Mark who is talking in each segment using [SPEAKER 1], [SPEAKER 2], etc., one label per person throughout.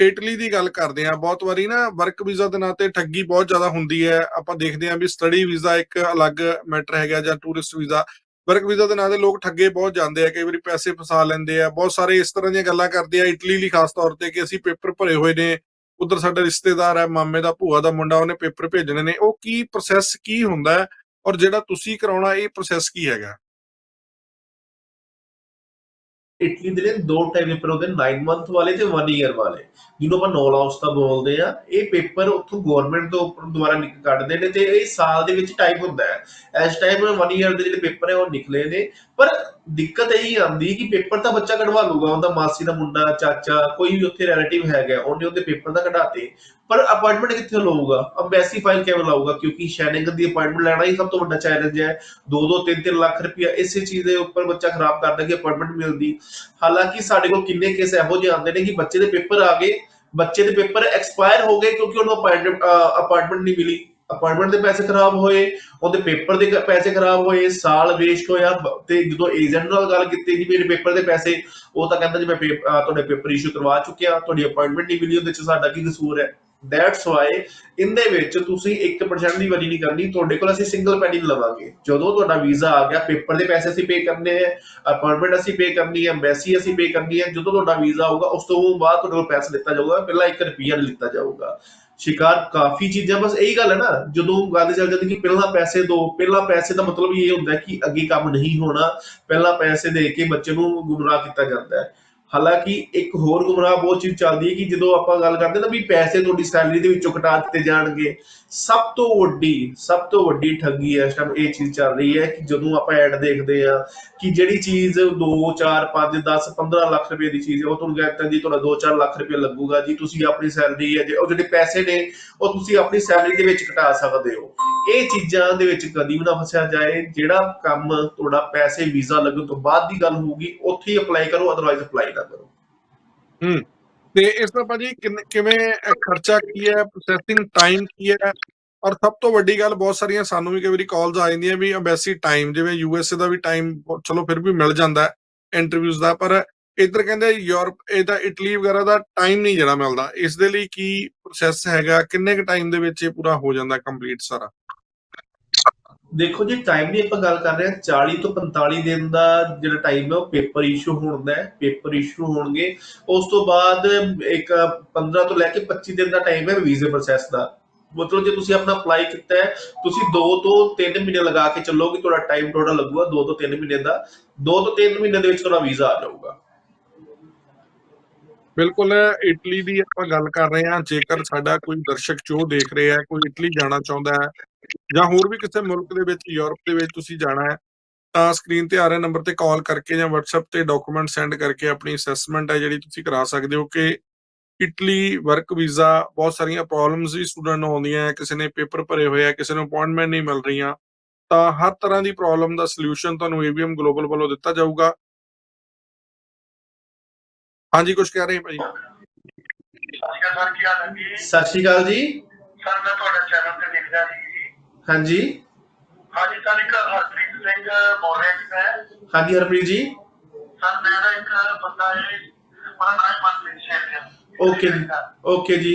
[SPEAKER 1] Italy ਦੀ ਗੱਲ ਕਰਦੇ ਆ ਬਹੁਤ ਵਾਰੀ ਨਾ ਵਰਕ ਵੀਜ਼ਾ ਦੇ ਨਾਂ ਤੇ ਠੱਗੀ ਬਹੁਤ ਜ਼ਿਆਦਾ ਹੁੰਦੀ ਹੈ। ਆਪਾਂ ਦੇਖਦੇ ਆ ਵੀ ਸਟੱਡੀ ਵੀਜ਼ਾ ਇੱਕ ਅਲੱਗ ਮੈਟਰ ਹੈਗਾ ਜਾਂ ਟੂਰਿਸਟ ਵੀਜ਼ਾ ਵਰਕ ਵੀਜ਼ਾ ਦੇ ਨਾਂ ਤੇ ਲੋਕ ਠੱਗੇ ਬਹੁਤ ਜਾਂਦੇ ਆ, ਕਈ ਵਾਰੀ ਪੈਸੇ ਫਸਾ ਲੈਂਦੇ ਆ। ਬਹੁਤ ਸਾਰੇ ਇਸ ਤਰ੍ਹਾਂ ਦੀਆਂ ਗੱਲਾਂ ਕਰਦੇ ਆ ਇਟਲੀ ਲਈ ਖਾਸ ਤੌਰ ਤੇ ਕਿ ਅਸੀਂ ਪੇਪਰ ਭਰੇ ਹੋਏ ਨੇ। ਉਧਰ ਸਾਡਾ ਰਿਸ਼ਤੇਦਾਰ ਹੈ, ਮਾਮੇ ਦਾ, ਭੂਆ ਦਾ, ਮੁੰਡਾ, ਉਹਨੇ ਪੇਪਰ ਭੇਜਣੇ ਨੇ। ਉਹ ਕੀ ਪ੍ਰੋਸੈਸ ਕੀ ਹੁੰਦਾ ਔਰ ਜਿਹੜਾ ਤੁਸੀਂ ਕਰਾਉਣਾ, ਇਹ ਪ੍ਰੋਸੈਸ ਕੀ ਹੈਗਾ?
[SPEAKER 2] ਇਟਲੀ ਦੇ ਨੇ ਦੋ ਟਾਈਪ ਪੇਪਰ ਹੁੰਦੇ 9 ਮੰਥ ਵਾਲੇ ਤੇ 1 ਇਅਰ ਵਾਲੇ, ਜਿਹਨੂੰ ਆਪਾਂ ਨੋਲ ਹਾਊਸ ਬੋਲਦੇ ਆ ਇਹ ਪੇਪਰ ਉੱਥੋਂ ਗਵਰਨਮੈਂਟ ਤੋਂ ਉੱਪਰ ਦੁਆਰਾ ਨਿਕ, ਕੱਢਦੇ ਨੇ ਤੇ ਇਹ ਸਾਲ ਦੇ ਵਿੱਚ ਟਾਈਪ ਹੁੰਦਾ ਹੈ। ਇਸ ਟਾਈਮ 1 ਇਅਰ ਦੇ ਜਿਹੜੇ ਪੇਪਰ ਹੈ ਉਹ ਨਿਕਲੇ ਨੇ, ਪਰ ਦਿੱਕਤ ਇਹ ਆਉਂਦੀ ਕਿ ਪੇਪਰ ਤਾਂ ਬੱਚਾ ਕਢਵਾ ਲੂਗਾ ਉਹਦਾ ਮਾਸੀ ਦਾ ਮੁੰਡਾ, ਚਾਚਾ, ਕੋਈ ਵੀ ਉੱਥੇ ਰਿਲੇਟਿਵ ਹੈਗਾ, ਉਹਨੇ ਉਹਦੇ ਪੇਪਰ ਤਾਂ ਕਢਾਤੇ। ਪਰ ਅਪਾਇੰਟਮੈਂਟ ਕਿੱਥੇ ਲਊਗਾ? ਅੰਬੈਸੀ ਫਾਈਲ ਕਿਵੇਂ ਲਾਊਗਾ? ਕਿਉਂਕਿ ਸ਼ੈਨਿੰਗਨ ਦੀ ਅਪਾਇੰਟਮੈਂਟ ਲੈਣਾ ਹੀ ਸਭ ਤੋਂ ਵੱਡਾ ਚੈਲੰਜ ਹੈ। 2-2 3-3 ਲੱਖ ਰੁਪਇਆ ਇਸੇ ਚੀਜ਼ ਦੇ ਉੱਪਰ ਬੱਚਾ ਖਰਾਬ ਕਰਦਾ ਕਿ ਅਪਾਇੰਟਮੈਂਟ ਮਿਲਦੀ। ਹਾਲਾਂਕਿ ਸਾਡੇ ਕੋਲ ਕਿੰਨੇ ਕੇਸ ਇਹੋ ਜਿਹੇ ਆਉਂਦੇ ਨੇ ਕਿ ਬੱਚੇ ਦੇ ਪੇਪਰ ਆ ਗਏ, ਬੱਚੇ ਦੇ ਪੇਪਰ ਐਕਸਪਾਇਰ ਹੋ ਗਏ ਕਿਉਂਕਿ ਉਹਨੂੰ ਅਪਾਇੰਟਮੈਂਟ ਨਹੀਂ ਮਿਲੀ। ਅਪਾਇੰਟਮੈਂਟ ਦੇ ਪੈਸੇ ਖਰਾਬ ਹੋਏ, ਉਹਦੇ ਪੇਪਰ ਦੇ ਕ- ਪੈਸੇ ਖਰਾਬ ਹੋਏ, ਸਾਲ ਵੇਸਟ ਹੋਇਆ ਬ- ਤੇ ਜਦੋਂ ਏਜੰਟ ਨਾਲ ਗੱਲ ਕੀਤੀ ਜੀ ਮੇਰੇ ਪੇਪਰ ਦੇ ਪੈਸੇ, ਉਹ ਤਾਂ ਕਹਿੰਦਾ ਜੀ ਮੈਂ ਪੇਪ- ਅਹ ਤੁਹਾਡੇ ਪੇਪਰ ਇਸ਼ੂ ਕਰਵਾ ਚੁੱਕਿਆ, ਤੁਹਾਡੀ ਅਪਾਇੰਟਮੈਂਟ ਨਹੀਂ ਮਿਲੀ, ਉਹਦੇ ਚ ਸਾਡਾ ਕੀ ਕਸੂਰ ਹੈ? ਦੈਟਸ ਵਾਈ ਇਹਦੇ ਵਿੱਚ ਤੁਸੀਂ 1% ਦੀ ਵਰੀ ਨਹੀਂ ਕਰਨੀ, ਤੁਹਾਡੇ ਕੋਲ ਅਸੀਂ ਸਿੰਗਲ ਪੈਨਿੰਗ ਲਵਾਂਗੇ। ਜਦੋਂ ਤੁਹਾਡਾ ਵੀਜ਼ਾ ਆ ਗਿਆ ਪੇਪਰ ਦੇ ਪੈਸੇ ਅਸੀਂ ਪੇ ਕਰਨੇ ਹੈ ਅਪਾਇੰਟਮੈਂਟ ਅਸੀਂ ਪੇ ਕਰਨੀ ਹੈ ਐਮਬੈਸੀ ਅਸੀਂ ਪੇ ਕਰਨੀ ਹੈ ਜਦੋਂ ਤੁਹਾਡਾ ਵੀਜ਼ਾ ਆਊਗਾ, ਉਸ ਤੋਂ ਬਾਅਦ ਤੁਹਾਡੇ ਕੋਲ ਪੈਸਾ ਲਿੱਤਾ ਜਾਊਗਾ, ਪਹਿਲਾਂ 1 ਰੁਪਿਆ ਨਹੀਂ ਲਿੱਤਾ ਜਾਊਗਾ। ਸ਼ਿਕਾਰ, ਕਾਫੀ ਚੀਜ਼ਾਂ, ਬਸ ਇਹੀ ਗੱਲ ਹੈ ਨਾ, ਜਦੋਂ ਗੱਲ ਚੱਲ ਜਾਂਦੀ ਕਿ ਪਹਿਲਾਂ ਪੈਸੇ ਦੋ, ਪਹਿਲਾਂ ਪੈਸੇ ਦਾ ਮਤਲਬ ਇਹ ਹੁੰਦਾ ਕਿ ਅੱਗੇ ਕੰਮ ਨਹੀਂ ਹੋਣਾ, ਪਹਿਲਾਂ ਪੈਸੇ ਦੇ ਕੇ ਬੱਚੇ ਨੂੰ ਗੁੰਮਰਾਹ ਕੀਤਾ ਜਾਂਦਾ ਹੈ। ਹਾਲਾਂਕਿ ਇੱਕ ਹੋਰ ਗੁੰਮਰਾਹ ਬਹੁਤ ਚੀਜ਼ ਚੱਲਦੀ ਹੈ ਕਿ ਜਦੋਂ ਆਪਾਂ ਗੱਲ ਕਰਦੇ ਨਾ ਵੀ ਪੈਸੇ ਤੁਹਾਡੀ ਸੈਲਰੀ ਦੇ ਵਿੱਚੋਂ ਕਟਾ ਦਿੱਤੇ ਜਾਣਗੇ। ਸਭ ਤੋਂ ਵੱਡੀ, ਸਭ ਤੋਂ ਵੱਡੀ ਠੱਗੀ ਇਸ ਟਾਈਮ ਇਹ ਚੀਜ਼ ਚੱਲ ਰਹੀ ਹੈ ਕਿ ਜਦੋਂ ਆਪਾਂ ਐਡ ਦੇਖਦੇ ਆ ਕਿ ਜਿਹੜੀ ਚੀਜ਼ 2 4 5 10 15 ਲੱਖ ਰੁਪਏ ਦੀ ਚੀਜ਼ ਹੈ, ਉਹ ਤੁਹਾਨੂੰ ਕਹਿੰਦਾ ਜੀ ਤੁਹਾਡਾ 2-4 ਲੱਖ ਰੁਪਏ ਲੱਗੂਗਾ ਜੀ, ਤੁਸੀਂ ਆਪਣੀ ਸੈਲਰੀ ਹੈ ਜੇ ਉਹ ਜਿਹੜੇ ਪੈਸੇ ਨੇ, ਉਹ ਤੁਸੀਂ ਆਪਣੀ ਸੈਲਰੀ ਦੇ ਵਿੱਚ ਕਟਾ ਸਕਦੇ ਹੋ। ਇਹ ਚੀਜ਼ਾਂ ਦੇ ਵਿੱਚ ਕਦੀ ਵੀ ਨਾ ਫਸਿਆ ਜਾਏ, ਜਿਹੜਾ ਕੰਮ ਤੁਹਾਡਾ ਪੈਸੇ, ਵੀਜ਼ਾ ਲੱਗਣ ਤੋਂ ਬਾਅਦ ਦੀ ਗੱਲ ਹੋਊਗੀ, ਉੱਥੇ ਹੀ ਅਪਲਾਈ ਕਰੋ ਅਦਰਵਾਈਜ਼ ਅਪਲਾਈ ਨਾ ਕਰੋ।
[SPEAKER 1] ਹੂੰ, ਤੇ ਇਸ ਦਾ ਭਾਜੀ ਕਿਵੇਂ ਖਰਚਾ ਕੀ ਹੈ ਪ੍ਰੋਸੈਸਿੰਗ ਟਾਈਮ ਕੀ ਹੈ? ਔਰ ਸਭ ਤੋਂ ਵੱਡੀ ਗੱਲ, ਬਹੁਤ ਸਾਰੀਆਂ ਸਾਨੂੰ ਵੀ ਕਈ ਵਾਰੀ ਕਾਲਸ ਆ ਜਾਂਦੀਆਂ ਵੀ ਐਮਬੈਸੀ ਟਾਈਮ ਜਿਵੇਂ ਯੂਐਸਏ ਦਾ ਵੀ ਟਾਈਮ ਚਲੋ ਫਿਰ ਵੀ ਮਿਲ ਜਾਂਦਾ ਇੰਟਰਵਿਊਜ਼ ਦਾ, ਪਰ ਇੱਧਰ ਕਹਿੰਦੇ ਯੂਰਪ ਇਹਦਾ ਇਟਲੀ ਵਗੈਰਾ ਦਾ ਟਾਈਮ ਨਹੀਂ ਜਿਹੜਾ ਮਿਲਦਾ। ਇਸ ਦੇ ਲਈ ਕੀ ਪ੍ਰੋਸੈਸ ਹੈਗਾ, ਕਿੰਨੇ ਕੁ ਟਾਈਮ ਦੇ ਵਿੱਚ ਇਹ ਪੂਰਾ ਹੋ ਜਾਂਦਾ ਕੰਪਲੀਟ ਸਾਰਾ?
[SPEAKER 2] ਦੇਖੋ ਜੀ ਟਾਈਮ ਦੀ ਆਪਾਂ ਗੱਲ ਕਰ ਰਹੇ ਹਾਂ 40 ਤੋਂ 45 ਦਿਨ ਦਾ ਜਿਹੜਾ ਟਾਈਮ ਹੈ, ਉਹ ਪੇਪਰ ਇਸ਼ੂ ਹੋਣ ਦਾ ਹੈ। ਪੇਪਰ ਇਸ਼ੂ ਹੋਣਗੇ। ਉਸ ਤੋਂ ਬਾਅਦ ਇੱਕ 15 ਤੋਂ ਲੈ ਕੇ 25 ਦਿਨ ਦਾ ਟਾਈਮ ਹੈ ਵੀਜ਼ੇ ਪ੍ਰੋਸੈਸ ਦਾ। ਮਤਲਬ ਜੇ ਤੁਸੀਂ ਆਪਣਾ ਅਪਲਾਈ ਕੀਤਾ ਹੈ, ਤੁਸੀਂ 2 ਤੋਂ 3 ਮਹੀਨੇ ਲਗਾ ਕੇ ਚੱਲੋਗੇ, ਤੁਹਾਡਾ ਟਾਈਮ ਟੋਟਲ ਲੱਗੂਗਾ 2 ਤੋਂ 3 ਮਹੀਨੇ ਦਾ। 2 ਤੋਂ 3 ਮਹੀਨੇ ਦੇ ਵਿੱਚ ਤੁਹਾਡਾ ਵੀਜ਼ਾ ਆ ਜਾਊਗਾ।
[SPEAKER 1] ਬਿਲਕੁਲ, ਇਟਲੀ ਦੀ ਆਪਾਂ ਗੱਲ ਕਰ ਰਹੇ ਹਾਂ। ਜੇਕਰ ਸਾਡਾ ਕੋਈ ਦਰਸ਼ਕ ਚੋ ਦੇਖ ਰਿਹਾ ਹੈ, ਕੋਈ ਇਟਲੀ ਜਾਣਾ ਚਾਹੁੰਦਾ ਹੈ ਜਾਂ ਹੋਰ ਵੀ ਕਿਸੇ ਮੁਲਕ ਦੇ ਵਿੱਚ ਯੂਰਪ ਦੇ ਵਿੱਚ ਤੁਸੀਂ ਜਾਣਾ ਹੈ ਤਾਂ ਸਕਰੀਨ ਤੇ ਆ ਰਹੇ ਨੰਬਰ ਤੇ ਕਾਲ ਕਰਕੇ ਜਾਂ WhatsApp ਤੇ ਡਾਕੂਮੈਂਟ ਸੈਂਡ ਕਰਕੇ ਆਪਣੀ ਅਸੈਸਮੈਂਟ ਹੈ ਜਿਹੜੀ ਤੁਸੀਂ ਕਰਾ ਸਕਦੇ ਹੋ ਕਿ ਇਟਲੀ ਵਰਕ ਵੀਜ਼ਾ ਬਹੁਤ ਸਾਰੀਆਂ ਪ੍ਰੋਬਲਮਸ ਵੀ ਸਟੂਡੈਂਟ ਨੂੰ ਆਉਂਦੀਆਂ ਹੈ ਕਿਸੇ ਨੇ ਪੇਪਰ ਭਰੇ ਹੋਏ ਆ ਕਿਸੇ ਨੂੰ ਅਪਾਇੰਟਮੈਂਟ ਨਹੀਂ ਮਿਲ ਰਹੀਆਂ ਤਾਂ ਹਰ ਤਰ੍ਹਾਂ ਦੀ ਪ੍ਰੋਬਲਮ ਦਾ ਸੋਲੂਸ਼ਨ ਤੁਹਾਨੂੰ ABM ਗਲੋਬਲ ਵੱਲੋਂ ਦਿੱਤਾ ਜਾਊਗਾ। ਹਾਂਜੀ ਕੁਝ ਕਹਿ ਰਹੇ ਭਾਜੀ
[SPEAKER 3] ਸਤਿ ਸ਼੍ਰੀ ਅਕਾਲ ਸਰ ਕੀ ਹਾਲ ਹੈ? ਜੀ
[SPEAKER 2] ਸਤਿ ਸ਼੍ਰੀ ਅਕਾਲ ਜੀ।
[SPEAKER 3] ਸਰ ਮੈਂ ਤੁਹਾਡਾ ਚੈਨਲ ਤੇ ਦੇਖਦਾ ਜੀ
[SPEAKER 2] ਹਾਂਜੀ
[SPEAKER 3] ਹਾਂਜੀ ਸਰ ਇੱਕ ਹਰਪ੍ਰੀਤ ਸਿੰਘ ਬੋਲ ਰਿਹਾ ਜੀ ਮੈਂ
[SPEAKER 2] ਹਾਂਜੀ ਹਰਪ੍ਰੀਤ ਜੀ
[SPEAKER 3] ਸਰ ਮੇਰਾ ਇੱਕ ਬੰਦਾ ਹੈ ਉਹਦਾ ਨਾਮ ਹੈ ਮਨਪ੍ਰੀਤ ਸਿੰਘ
[SPEAKER 2] ਓਕੇ ਓਕੇ ਜੀ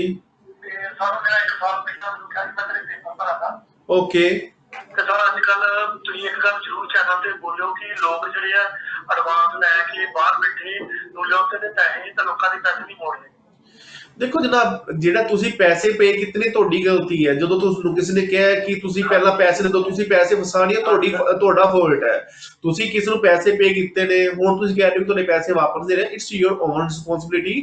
[SPEAKER 3] ਤੇ ਸਰ ਮੇਰਾ ਇੱਕ ਸਾਲ ਪਹਿਲਾਂ ਰੁਕਿਆ ਸੀ ਮੈਂ ਤੇਰੇ ਪੇਪਰ ਭਰਾ ਤਾ
[SPEAKER 2] ਓਕੇ
[SPEAKER 3] ਤੇ ਸਰ ਅੱਜ ਕੱਲ ਤੁਸੀਂ ਇੱਕ ਗੱਲ ਜ਼ਰੂਰ ਚੈਨਲ ਤੇ ਬੋਲਿਓ ਕਿ ਲੋਕ ਜਿਹੜੇ ਆ ਐਡਵਾਂਸ ਲੈ ਕੇ ਬਾਹਰ ਬੈਠੇ ਨਿਊਯਾਰਕ ਦੇ ਪੈਸੇ ਤੇ ਲੋਕਾਂ ਦੇ ਪੈਸੇ ਨਹੀਂ ਮੋੜਦੇ
[SPEAKER 2] ਦੇਖੋ ਜਨਾਬ, ਜਿਹੜਾ ਤੁਸੀਂ ਪੈਸੇ ਪੇ ਕੀਤੇ ਤੁਹਾਡੀ ਗਲਤੀ ਹੈ, ਜਦੋਂ ਤੁਹਾਨੂੰ ਕਿਸੇ ਨੇ ਕਿਹਾ ਕਿ ਤੁਸੀਂ ਪਹਿਲਾਂ ਪੈਸੇ ਦੇ ਦਿਓ, ਤੁਸੀਂ ਪੈਸੇ ਫਸਾਣੀ ਹੈ ਤੁਹਾਡੀ ਤੁਹਾਡਾ ਫਾਲਟ ਹੈ। ਤੁਸੀਂ ਕਿਸ ਨੂੰ ਪੈਸੇ ਪੇ ਕੀਤੇ ਨੇ, ਹੁਣ ਤੁਸੀਂ ਕਹਿ ਰਹੇ ਹੋ ਤੁਹਾਡੇ ਪੈਸੇ ਵਾਪਸ ਦੇ ਰਹੇ ਇਟਸ ਯੂਰ ਓਨ ਰਿਸਪੌਂਸਿਬਿਲਿਟੀ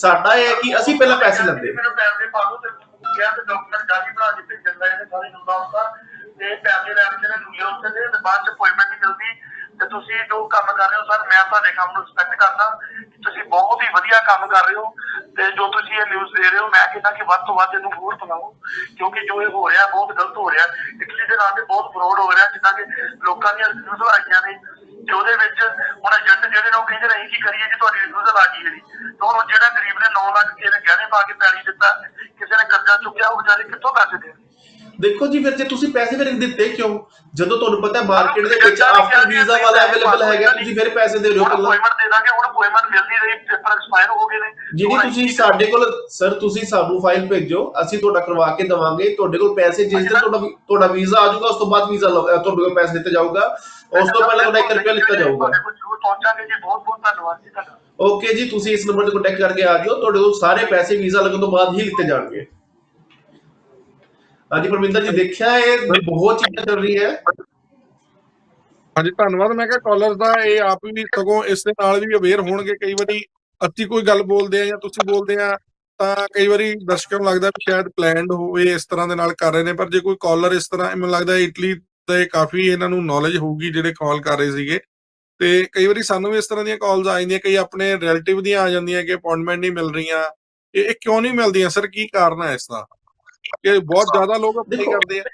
[SPEAKER 2] ਸਾਡਾ ਇਹ ਹੈ ਕਿ ਅਸੀਂ ਪਹਿਲਾਂ ਪੈਸੇ ਲੈਂਦੇ
[SPEAKER 3] ਕਿਹਾ ਤੇ ਡਾਕਟਰ ਜਾਲੀ ਬਣਾ ਕੇ ਭੇਜਣ ਇਹਨੇ ਸਾਰੇ ਹੁੰਦਾ ਹੁੰਦਾ ਤੇ ਪੈਸੇ ਲੈਣ ਕੇ ਨਿਊਯਾਰਕ ਦੇ ਤੇ ਬਾਅਦ ਚ ਅਪਾਇੰਟਮੈਂਟ ਨਹੀਂ ਤੇ ਤੁਸੀਂ ਜੋ ਕੰਮ ਕਰ ਰਹੇ ਹੋ ਸਰ ਮੈਂ ਤੁਹਾਡੇ ਕੰਮ ਨੂੰ ਰਿਸਪੈਕਟ ਕਰਦਾ ਤੁਸੀਂ ਬਹੁਤ ਹੀ ਵਧੀਆ ਕੰਮ ਕਰ ਰਹੇ ਹੋ। ਤੇ ਜੋ ਤੁਸੀਂ ਇਹ ਨਿਊਜ਼ ਦੇ ਰਹੇ ਹੋ, ਮੈਂ ਕਹਿੰਦਾ ਕਿ ਵੱਧ ਤੋਂ ਵੱਧ ਇਹਨੂੰ ਹੋਰ ਫੈਲਾਓ ਕਿਉਂਕਿ ਜੋ ਇਹ ਹੋ ਰਿਹਾ, ਬਹੁਤ ਗਲਤ ਹੋ ਰਿਹਾ। ਇਟਲੀ ਦੇ ਨਾਂ ਤੇ ਬਹੁਤ ਫਰੋਡ ਹੋ ਰਿਹਾ, ਜਿੱਦਾਂ ਕਿ ਲੋਕਾਂ ਦੀਆਂ ਰਿਵਿਊਜ਼ ਆਈਆਂ ਨੇ, ਤੇ ਉਹਦੇ ਵਿੱਚ ਹੁਣ ਏਜੰਟ ਜਿਹੜੇ ਨੇ ਉਹ ਕਹਿੰਦੇ ਨਹੀਂ ਕੀ ਕਰੀਏ ਜੀ, ਤੁਹਾਡੀ ਰਿਵਿਊਜ਼ ਆ ਗਈ ਹੈ ਜੀ ਹੁਣ ਜਿਹੜਾ ਗਰੀਬ ਨੇ 9 ਲੱਖ ਕਿਸੇ ਨੇ ਗਹਿਣੇ ਪਾ ਕੇ ਪੈਲੀ ਦਿੱਤਾ, ਕਿਸੇ ਨੇ ਕਰਜ਼ਾ ਚੁੱਕਿਆ, ਉਹ ਵਿਚਾਰੇ ਕਿੱਥੋਂ ਪੈਸੇ
[SPEAKER 2] ਦੇਖੋ ਜੀ ਫਿਰ ਜੇ ਤੁਸੀਂ ਪੈਸੇ ਫਿਰ ਦਿੱਤੇ ਕਿਉਂ? ਜਦੋਂ ਤੁਹਾਨੂੰ ਪਤਾ ਹੈ ਮਾਰਕੀਟ ਦੇ ਵਿੱਚ ਆਫਟਰ ਵੀਜ਼ਾ ਵਾਲਾ ਅਵੇਲੇਬਲ ਹੈਗਾ ਤੁਸੀਂ ਫਿਰ ਪੈਸੇ ਦੇ ਰਹੇ ਹੋ ਪਹਿਲਾਂ
[SPEAKER 3] ਅਪਾਇੰਟਮੈਂਟ ਦੇ ਦਾਂਗੇ ਹੁਣ ਅਪਾਇੰਟਮੈਂਟ ਮਿਲਦੀ ਰਹੀ ਪੇਪਰ ਐਕਸਪਾਇਰ ਹੋ ਗਏ ਨੇ।
[SPEAKER 2] ਜਿਹੜੀ ਤੁਸੀਂ ਸਾਡੇ ਕੋਲ ਸਰ ਤੁਸੀਂ ਸਾਨੂੰ ਫਾਈਲ ਭੇਜੋ ਅਸੀਂ ਤੁਹਾਡਾ ਕਰਵਾ ਕੇ ਦਵਾਂਗੇ ਤੁਹਾਡੇ ਕੋਲ ਪੈਸੇ ਜਿਸ ਦਿਨ ਤੁਹਾਡਾ ਤੁਹਾਡਾ ਵੀਜ਼ਾ ਆ ਜਾਊਗਾ ਉਸ ਤੋਂ ਬਾਅਦ ਵੀਜ਼ਾ ਤੁਹਾਡੇ ਕੋਲ ਪੈਸੇ ਦਿੱਤੇ ਜਾਊਗਾ। ਉਸ ਤੋਂ ਪਹਿਲਾਂ ਤੁਹਾਡਾ 1 ਰੁਪਿਆ ਲਿੱਤਾ ਜਾਊਗਾ।
[SPEAKER 3] ਤੁਹਾਡੇ ਕੋਲ ਜ਼ਰੂਰ ਪਹੁੰਚਾਂਗੇ ਜੀ ਬਹੁਤ ਬਹੁਤ ਧੰਨਵਾਦ ਜੀ ਤੁਹਾਡਾ।
[SPEAKER 2] ਓਕੇ ਜੀ ਤੁਸੀਂ ਇਸ ਨੰਬਰ ਤੇ ਕੰਟੈਕਟ ਕਰਕੇ ਆ ਜਾਓ ਤੁਹਾਡੇ ਕੋਲ ਸਾਰੇ ਪੈਸੇ ਵੀਜ਼ਾ ਲੱਗਣ ਤੋਂ ਬਾਅਦ ਹੀ ਲਿੱਤੇ ਜਾਣਗੇ। ਹਾਂਜੀ, ਪਰਮਿੰਦਰ ਜੀ, ਦੇਖਿਆ ਇਹ ਬਹੁਤ ਚੀਜ਼ਾਂ ਚੱਲ ਰਹੀ ਹੈ।
[SPEAKER 1] ਹਾਂਜੀ, ਧੰਨਵਾਦ। ਮੈਂ ਕਿਹਾ ਕਾਲਰ ਦਾ ਇਹ ਆਪ ਵੀ ਸਗੋਂ ਇਸ ਦੇ ਨਾਲ ਵੀ ਅਵੇਅਰ ਹੋਣਗੇ, ਕਈ ਵਾਰੀ ਅਸੀਂ ਕੋਈ ਗੱਲ ਬੋਲਦੇ ਆ ਜਾਂ ਤੁਸੀਂ ਬੋਲਦੇ ਆ, ਤਾਂ ਕਈ ਵਾਰੀ ਦਰਸ਼ਕਾਂ ਨੂੰ ਲੱਗਦਾ ਵੀ ਸ਼ਾਇਦ ਪਲਾਨਡ ਹੋਵੇ, ਇਸ ਤਰ੍ਹਾਂ ਦੇ ਨਾਲ ਕਰ ਰਹੇ ਨੇ, ਪਰ ਜੇ ਕੋਈ ਕਾਲਰ ਇਸ ਤਰ੍ਹਾਂ, ਮੈਨੂੰ ਲੱਗਦਾ ਇਟਲੀ ਤੇ ਕਾਫੀ ਇਹਨਾਂ ਨੂੰ ਨੌਲੇਜ ਹੋਊਗੀ, ਜਿਹੜੇ ਕਾਲ ਕਰ ਰਹੇ ਸੀਗੇ। ਤੇ ਕਈ ਵਾਰੀ ਸਾਨੂੰ ਵੀ ਇਸ ਤਰ੍ਹਾਂ ਦੀਆਂ ਕਾਲਸ ਆ ਜਾਂਦੀਆਂ, ਕਈ ਆਪਣੇ ਰਿਲੇਟਿਵ ਦੀਆਂ ਆ ਜਾਂਦੀਆਂ ਕਿ ਅਪਾਇੰਟਮੈਂਟ ਨਹੀਂ ਮਿਲ ਰਹੀਆਂ। ਇਹ ਕਿਉਂ ਨਹੀਂ ਮਿਲਦੀਆਂ? ਸਰ ਕੀ ਕਾਰਨ ਹੈ ਇਸ ਦਾ? ਕਿ ਬਹੁਤ ਜ਼ਿਆਦਾ ਲੋਕ ਅਪਲਾਈ ਕਰਦੇ ਆ।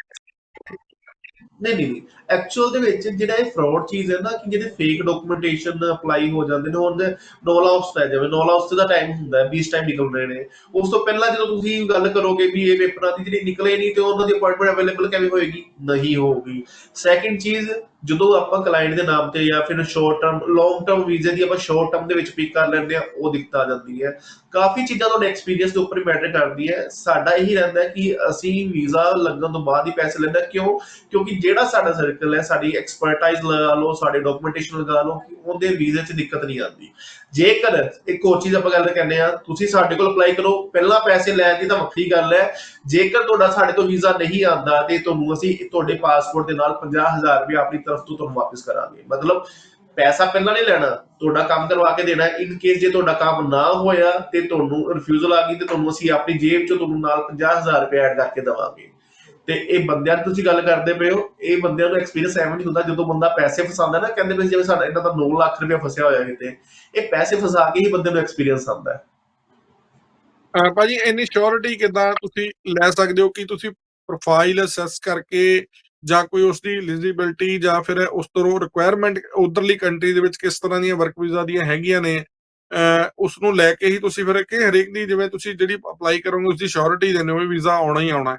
[SPEAKER 2] ਨਹੀਂ ਨਹੀਂ ਐਕਚੁਅਲ ਦੇ ਵਿੱਚ ਜਿਹੜਾ ਇਹ ਫਰਾਡ ਚੀਜ਼ ਹੈ ਨਾ, ਕਿ ਜਿਹੜੇ ਫੇਕ ਡਾਕੂਮੈਂਟੇਸ਼ਨ ਅਪਲਾਈ ਹੋ ਜਾਂਦੇ ਨੇ ਹੁਣ ਨੋਲ ਹਾਊਸ ਦਾ ਜਿਵੇਂ। ਨੋਲ ਹਾਊਸ ਦਾ ਟਾਈਮ ਹੁੰਦਾ ਹੈ 20 ਟਾਈਮ ਨਿਕਲ ਨੇ। ਉਸ ਤੋਂ ਪਹਿਲਾਂ ਜਦੋਂ ਤੁਸੀਂ ਗੱਲ ਕਰੋਗੇ ਵੀ ਇਹ ਪੇਪਰਾਂ ਦੀ ਜਿਹੜੀ ਨਿਕਲੇ ਨਹੀਂ ਤੇ ਉਹਨਾਂ ਦੀ ਅਪਾਇੰਟਮੈਂਟ ਅਵੇਲੇਬਲ ਕਿਵੇਂ ਹੋਏਗੀ? ਨਹੀਂ ਹੋਊਗੀ। ਸੈਕਿੰਡ ਚੀਜ਼, ਜਦੋਂ ਆਪਾਂ ਕਲਾਇੰਟ ਦੇ ਨਾਮ ਤੇ ਜਾਂ ਫਿਰ ਸ਼ਾਰਟ ਟਰਮ ਲੌਂਗ ਟਰਮ ਵੀਜ਼ੇ ਦੀ ਆਪਾਂ ਸ਼ਾਰਟ ਟਰਮ ਦੇ ਵਿੱਚ ਪਿਕ ਕਰ ਲੈਂਦੇ ਆ ਉਹ ਦਿੱਕਤ ਆ ਜਾਂਦੀ ਹੈ। ਕਾਫੀ ਚੀਜ਼ਾਂ ਤੁਹਾਡੇ ਐਕਸਪੀਰੀਅੰਸ ਦੇ ਉੱਪਰ ਮੈਟਰ ਕਰਦੀ ਹੈ। ਸਾਡਾ ਇਹੀ ਰਹਿੰਦਾ ਕਿ ਅਸੀਂ ਵੀਜ਼ਾ ਲੱਗਣ ਤੋਂ ਬਾਅਦ ਹੀ ਪੈਸੇ ਲੈਂਦਾ ਕਿਉਂ? ਕਿਉਂਕਿ ਜਿਹੜਾ ਸਾਡਾ ਸਰਕਲ ਹੈ, ਸਾਡੀ ਐਕਸਪਰਟਾਈਜ਼ ਲਗਾ ਲਓ, ਸਾਡੇ ਡਾਕੂਮੈਂਟੇਸ਼ਨ ਲਗਾ ਲਓ, ਉਹਦੇ ਵੀਜ਼ੇ 'ਚ ਦਿੱਕਤ ਨਹੀਂ ਆਉਂਦੀ। ਜੇਕਰ ਇੱਕ ਹੋਰ ਚੀਜ਼ ਆਪਾਂ ਗੱਲ ਕਰਨੇ ਆ, ਤੁਸੀਂ ਸਾਡੇ ਕੋਲ ਅਪਲਾਈ ਕਰੋ, ਪਹਿਲਾਂ ਪੈਸੇ ਲੈਣ ਦੀ ਤਾਂ ਵੱਖਰੀ ਗੱਲ ਹੈ। ਜੇਕਰ ਤੁਹਾਡਾ ਸਾਡੇ ਤੋਂ ਵੀਜ਼ਾ ਨਹੀਂ ਆਉਂਦਾ ਤੇ ਤੁਹਾਨੂੰ ਅਸੀਂ ਤੁਹਾਡੇ ਪਾਸਪੋਰਟ ਦੇ ਨਾਲ 50000 ਰੁਪਏ ਆਪਣੀ ਤਰਫ ਤੋਂ ਤੁਹਾਨੂੰ ਵਾਪਸ ਕਰਾਂਗੇ। ਮਤਲਬ ਪੈਸਾ ਪਹਿਲਾਂ ਨਹੀਂ ਲੈਣਾ, ਤੁਹਾਡਾ ਕੰਮ ਕਰਵਾ ਕੇ ਦੇਣਾ ਇਨ ਕੇਸ ਜੇ ਤੁਹਾਡਾ ਕੰਮ ਨਾ ਹੋਇਆ ਤੇ ਤੁਹਾਨੂੰ ਰਿਫਿਊਜ਼ਲ ਆ ਗਈ ਤੇ ਤੁਹਾਨੂੰ ਅਸੀਂ ਆਪਣੀ ਜੇਬ ਚੋਂ ਤੁਹਾਨੂੰ ਨਾਲ 50000 ਰੁਪਏ ਐਡ ਕਰਕੇ ਦੇਵਾਂਗੇ। ਤੇ ਇਹ ਬੰਦਿਆਂ ਦੀ ਤੁਸੀਂ ਗੱਲ ਕਰਦੇ ਪਏ ਹੋ, ਇਹ ਬੰਦਿਆਂ ਨੂੰ ਐਕਸਪੀਰੀਅੰਸ ਐਵੇਂ ਨਹੀਂ ਹੁੰਦਾ ਜਦੋਂ ਬੰਦਾ ਪੈਸੇ ਫਸਾਉਂਦਾ ਨਾ, ਕਹਿੰਦੇ ਵੀ ਜਿਵੇਂ ਸਾਡਾ ਇਹਨਾਂ ਦਾ 9 ਲੱਖ ਰੁਪਏ ਫਸਿਆ ਹੋਇਆ ਕਿਤੇ, ਇਹ ਪੈਸੇ ਫਸਾ ਕੇ ਹੀ ਬੰਦੇ ਨੂੰ ਐਕਸਪੀਰੀਅੰਸ ਆਉਂਦਾ ਹੈ।
[SPEAKER 1] ਭਾਜੀ, ਇੰਨੀ ਸ਼ੋਰਿਟੀ ਕਿਦਾਂ ਤੁਸੀਂ ਲੈ ਸਕਦੇ ਹੋ ਕਿ ਤੁਸੀਂ ਪ੍ਰੋਫਾਈਲ ਅਸੈਸ ਕਰਕੇ ਜਾਂ ਕੋਈ ਉਸ ਦੀ ਐਲੀਜੀਬਿਲਟੀ ਜਾਂ ਫਿਰ ਉਸ ਤੋਂ ਰਿਕੁਆਇਰਮੈਂਟ ਉਧਰਲੀ ਕੰਟਰੀ ਦੇ ਵਿੱਚ ਕਿਸ ਤਰ੍ਹਾਂ ਦੀਆਂ ਵਰਕ ਵੀਜ਼ਾ ਦੀਆਂ ਹੈਗੀਆਂ ਨੇ, ਅਹ ਉਸ ਨੂੰ ਲੈ ਕੇ ਹੀ ਤੁਸੀਂ ਫਿਰ ਕਿ ਹਰੇਕ ਦੀ ਜਿਵੇਂ ਤੁਸੀਂ ਜਿਹੜੀ ਅਪਲਾਈ ਕਰੋਗੇ ਉਸ ਦੀ ਸ਼ੋਰਿਟੀ ਦੇਣੇ ਹੋ ਵੀ ਵੀਜ਼ਾ ਆਉਣਾ ਹੀ ਆਉਣਾ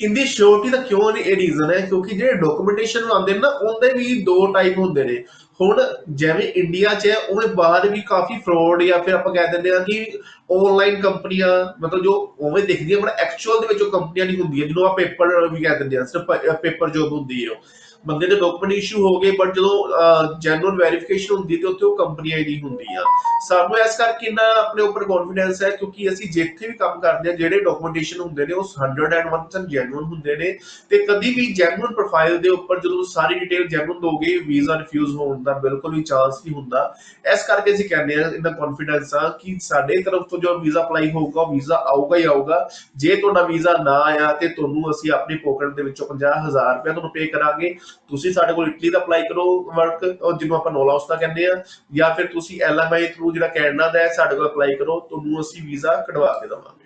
[SPEAKER 2] ਇਹਦੀ ਸ਼ੋਰਟੀ ਦਾ ਕਿਉਂ ਨਹੀਂ ਇਹ ਰੀਜ਼ਨ ਹੈ ਕਿਉਂਕਿ ਜਿਹੜੇ ਡਾਕੂਮੈਂਟੇਸ਼ਨ ਆਉਂਦੇ ਨੇ ਨਾ ਉਹਦੇ ਵੀ ਦੋ ਟਾਈਪ ਹੁੰਦੇ ਨੇ ਹੁਣ ਜਿਵੇਂ ਇੰਡੀਆ 'ਚ ਹੈ ਉਵੇਂ ਬਾਹਰ ਵੀ ਕਾਫੀ ਫਰਾਡ ਜਾਂ ਫਿਰ ਆਪਾਂ ਕਹਿ ਦਿੰਦੇ ਆ ਕਿ ਆਨਲਾਈਨ ਕੰਪਨੀਆਂ ਮਤਲਬ ਜੋ ਉਵੇਂ ਦਿਖਦੀਆਂ ਪਰ ਐਕਚੁਅਲ ਦੇ ਵਿੱਚ ਉਹ ਕੰਪਨੀਆਂ ਨਹੀਂ ਹੁੰਦੀਆਂ ਜਿਹਨੂੰ ਆ ਪੇਪਰ ਵੀ ਕਹਿ ਦਿੰਦੇ ਆ ਸਿਰਫ ਪੇਪਰ ਜੋਬ ਹੁੰਦੀ ਹੈ ਬੰਦੇ ਦੇ ਡਾਕੂਮੈਂਟ ਇਸ਼ੂ ਹੋ ਗਏ ਬਟ ਜਦੋਂ ਜੈਨੂਅਲ ਵੈਰੀਫਿਕੇਸ਼ਨ ਹੁੰਦੀ ਤੇ ਉੱਥੇ ਉਹ ਕੰਪਨੀਆਂ ਹੀ ਨਹੀਂ ਹੁੰਦੀਆਂ ਸਾਨੂੰ ਇਸ ਕਰਕੇ ਨਾ ਆਪਣੇ ਉੱਪਰ ਕੌਨਫੀਡੈਂਸ ਹੈ, ਕਿਉਂਕਿ ਅਸੀਂ ਜਿੱਥੇ ਵੀ ਕੰਮ ਕਰਦੇ ਆ, ਜਿਹੜੇ ਡਾਕੂਮੈਂਟੇਸ਼ਨ ਹੁੰਦੇ ਨੇ, ਉਹ 101% ਜੈਨੂਅਲ ਹੁੰਦੇ ਨੇ। ਤੇ ਕਦੀ ਵੀ ਜੈਨੂਅਲ ਪ੍ਰੋਫਾਈਲ ਦੇ ਉੱਪਰ ਜਦੋਂ ਸਾਰੀ ਡਿਟੇਲ ਜੈਨੂਅਲ ਦੋਗੇ ਵੀਜ਼ਾ ਰਿਫਿਊਜ਼ ਹੋਣ ਦਾ ਬਿਲਕੁਲ ਵੀ ਚਾਂਸ ਨਹੀਂ ਹੁੰਦਾ। ਇਸ ਕਰਕੇ ਅਸੀਂ ਕਹਿੰਦੇ ਆ ਇਹਨਾਂ ਕੌਨਫੀਡੈਂਸ ਆ ਕਿ ਸਾਡੇ ਤਰਫ ਤੋਂ ਜੋ ਵੀਜ਼ਾ ਅਪਲਾਈ ਹੋਊਗਾ ਵੀਜ਼ਾ ਆਊਗਾ ਹੀ ਆਊਗਾ। ਜੇ ਤੁਹਾਡਾ ਵੀਜ਼ਾ ਨਾ ਆਇਆ ਤੇ ਤੁਹਾਨੂੰ ਅਸੀਂ ਆਪਣੀ ਪੋਕਟ ਦੇ ਵਿੱਚੋਂ 50000 ਰੁਪਏ ਤੁਹਾਨੂੰ ਪੇ ਕਰਾਂਗੇ। ਤੁਸੀਂ ਸਾਡੇ ਕੋਲ ਇਟਲੀ ਦਾ ਅਪਲਾਈ ਕਰੋ ਵਰਕ ਜਿਹਨੂੰ ਆਪਾਂ ਨੋਲਾ ਹਾਊਸ ਕਹਿੰਦੇ ਆ, ਜਾਂ ਫਿਰ ਤੁਸੀਂ ਐਲਐਮਆਈ ਥਰੂ ਜਿਹੜਾ ਕੈਨੇਡਾ ਦਾ ਹੈ, ਸਾਡੇ ਕੋਲ ਅਪਲਾਈ ਕਰੋ, ਤੁਹਾਨੂੰ ਅਸੀਂ ਵੀਜ਼ਾ ਕਢਵਾ ਕੇ ਦੇਵਾਂਗੇ।